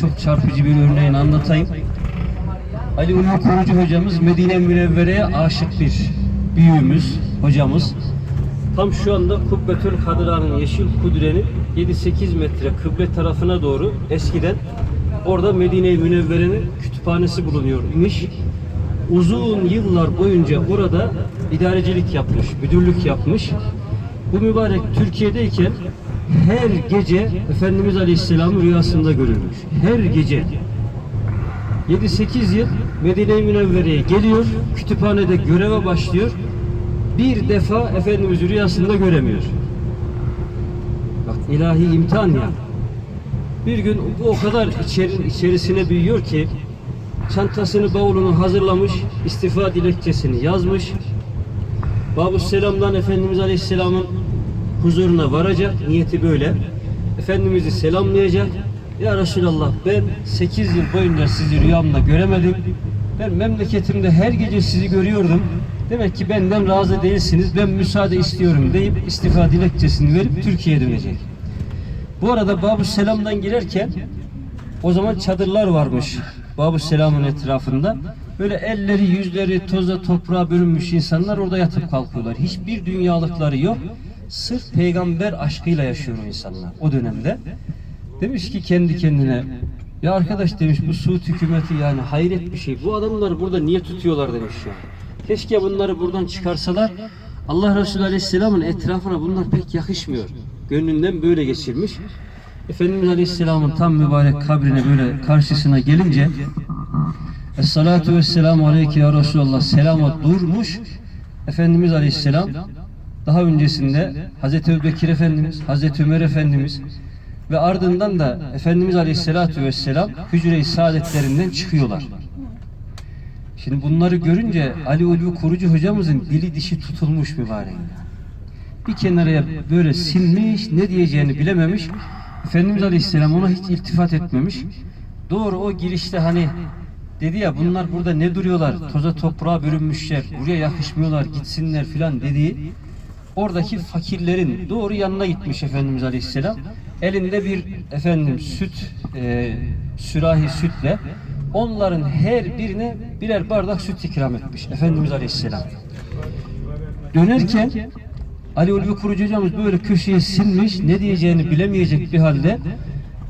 çok çarpıcı bir örneğini anlatayım. Ali Ulu Kurucu hocamız Medine Münevvere'ye aşık bir büyüğümüz, hocamız. Tam şu anda Kubbetül Kadira'nın Yeşil Kudre'nin 7-8 metre kıble tarafına doğru eskiden orada Medine-i Münevvere'nin kütüphanesi bulunuyor imiş. Uzun yıllar boyunca orada idarecilik yapmış, müdürlük yapmış. Bu mübarek Türkiye'deyken her gece Efendimiz Aleyhisselam'ın rüyasında görülmüş. Her gece 7-8 yıl Medine-i Münevvere'ye geliyor, kütüphanede göreve başlıyor. Bir defa Efendimiz rüyasında göremiyor. Bak ilahi imtihan ya. Bir gün bu o kadar içeri, içerisine büyüyor ki çantasını bavulunu hazırlamış, istifa dilekçesini yazmış. Babu Selam'dan Efendimiz Aleyhisselam'ın huzuruna varacak. Niyeti böyle. Efendimiz'i selamlayacak. Ya Resulallah ben 8 yıl boyunca sizi rüyamda göremedim. Ben memleketimde her gece sizi görüyordum. Demek ki benden razı değilsiniz. Ben müsaade istiyorum deyip istifa dilekçesini verip Türkiye'ye dönecek. Bu arada Babu Selam'dan girerken o zaman çadırlar varmış Babu Selam'ın etrafında. Böyle elleri yüzleri toza toprağa bölünmüş insanlar orada yatıp kalkıyorlar. Hiçbir dünyalıkları yok. Sırf peygamber aşkıyla yaşıyor insanlar o dönemde. Demiş ki kendi kendine ya arkadaş demiş bu Suud hükümeti yani hayret bir şey. Bu adamları burada niye tutuyorlar demiş ya. Keşke bunları buradan çıkarsalar. Allah Resulü Aleyhisselam'ın etrafına bunlar pek yakışmıyor. Gönlünden böyle geçirmiş. Efendimiz Aleyhisselam'ın tam mübarek kabrine böyle karşısına gelince Esselatu vesselamu aleyke ya Resulallah selama durmuş. Efendimiz Aleyhisselam daha öncesinde Hazreti Ebubekir Efendimiz, Hazreti Ömer Efendimiz ve ardından da Efendimiz Aleyhisselatü Vesselam hücre-i saadetlerinden çıkıyorlar. Şimdi bunları görünce Ali Ulvi Kurucu hocamızın dili dişi tutulmuş mübarek. Bir kenaraya böyle silmiş, ne diyeceğini bilememiş. Efendimiz Aleyhisselam ona hiç iltifat etmemiş. Doğru o girişte hani dedi ya bunlar burada ne duruyorlar? Toza toprağa bürünmüşler. Buraya yakışmıyorlar, gitsinler filan dediği oradaki fakirlerin doğru yanına gitmiş Efendimiz Aleyhisselam. Elinde bir efendim süt e, sürahi sütle onların her birine birer bardak süt ikram etmiş Efendimiz Aleyhisselam. Dönerken Ali Ulvi Kurucu hocamız böyle köşeye sinmiş ne diyeceğini bilemeyecek bir halde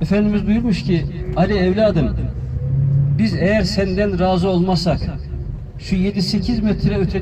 Efendimiz buyurmuş ki Ali evladım biz eğer senden razı olmasak şu 7-8 metre ötedeki